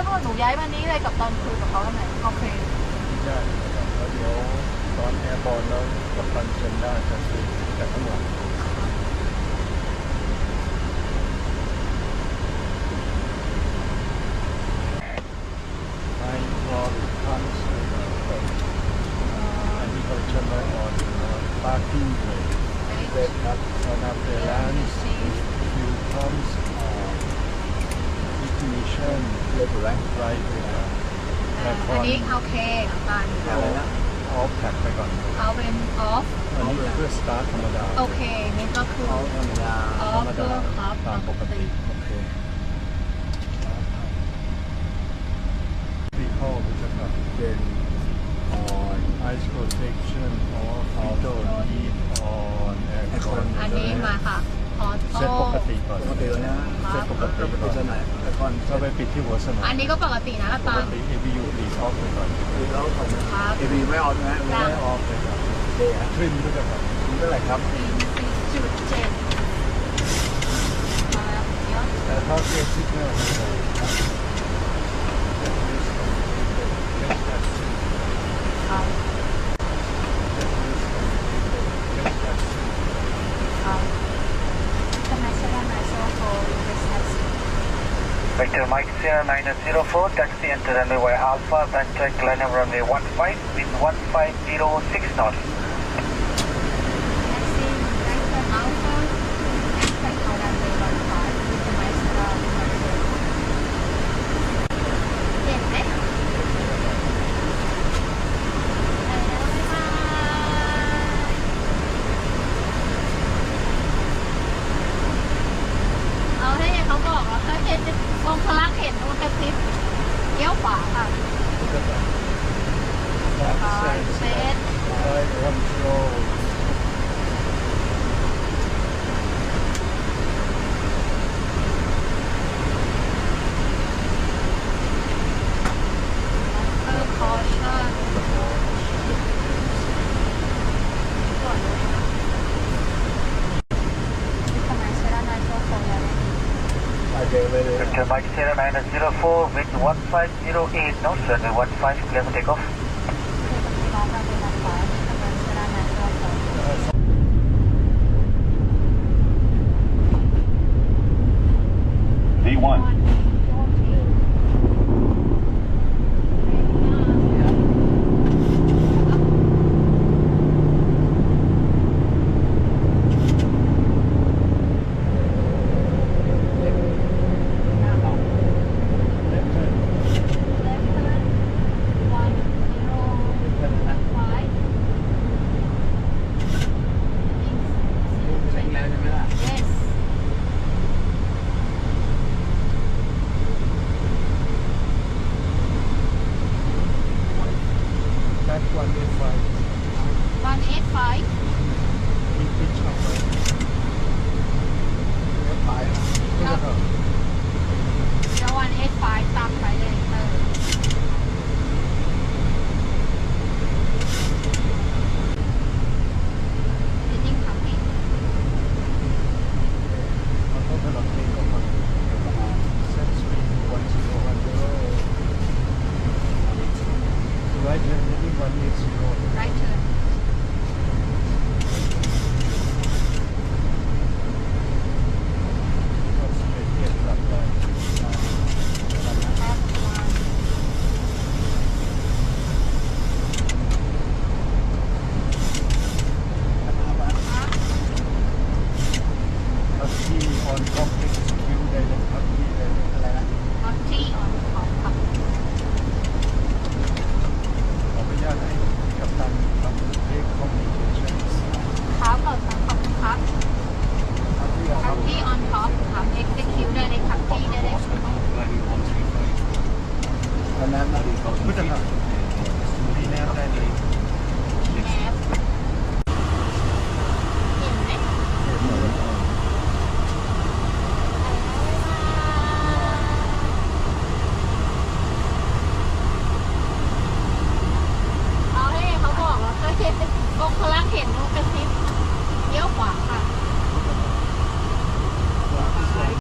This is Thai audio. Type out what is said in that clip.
อนว่าหนูย้ายมานี้เลยกับตอนคุยกับเขาแล้วไหนโอเคได้นะครับแล้วเดี๋ยวตอนแอร์บอลแล้วกับตันเซ็นได้จะซื้อจากข้างหลัง Ein Wort kannst du and you got to turn right on uh, parking brake. เด็กครับ And after lands, you comes uh, ignition เรียกอยู่แล้ว right there. อันนี้โอเคกับตันอะไรนะออฟแท็กไปก่อน เอาเป็นออฟอันนี้เพื่อสตาร์ทธรรมดา โอเคนี่ก็คือเขาธรรมดาออฟเพื่อครับตามปกติโอเคปีเข้าไปจะกับเป็นออน ice protection or auto heat on aircon อันนี้มาค่ะออเซตโต้ปกติก่อนปกติแล้วนะเซตปกติปกก่อตินไหนแต่ก่อนก็ไปปิดที่หัวสนามอันนี้ก็ปกตินะกับปตักนติ ABU รีออฟไปก่อนคือเราของครับเอวีไม่ออนนะไม่ได้ออฟเลยครับเดย์ทริมด้วยกันครับคุณเท่าไหร่ครับสี่สี่จุดเจ็ดมาเยอะแต่ถ้าเกียร์ซิกเนลไม่ได้ครั Vector Mike Sierra 904, taxi enter runway Alpha, line up runway 15, wind 150, 6 knots. องค์พลักษ์เห็นมันกระซิบเลี้ยวขวาค่ะ Right set. Right control. เออคอชั่นก่อนเลยนะทำไมใช้ด้านในโชว์โฟนแล้วเนี่ย ไปเจอไปเลย Vector Mike Sierra 904, wind 1508 knots, runway 15, clear for takeoff. on complex view ได้เลยครับที่ได้เลยอะไรนะ not tree on ของขับขออนุญาตให้กัปตันครับเลข communication ครับขอบคุณครับครับที่เรามขัรับ บที่ on top ครับ execute ได้เลยขับที่ได้เลยครับ ตอนนั้นนะผู้จัดการ ดูที่แนบได้เลย Wah!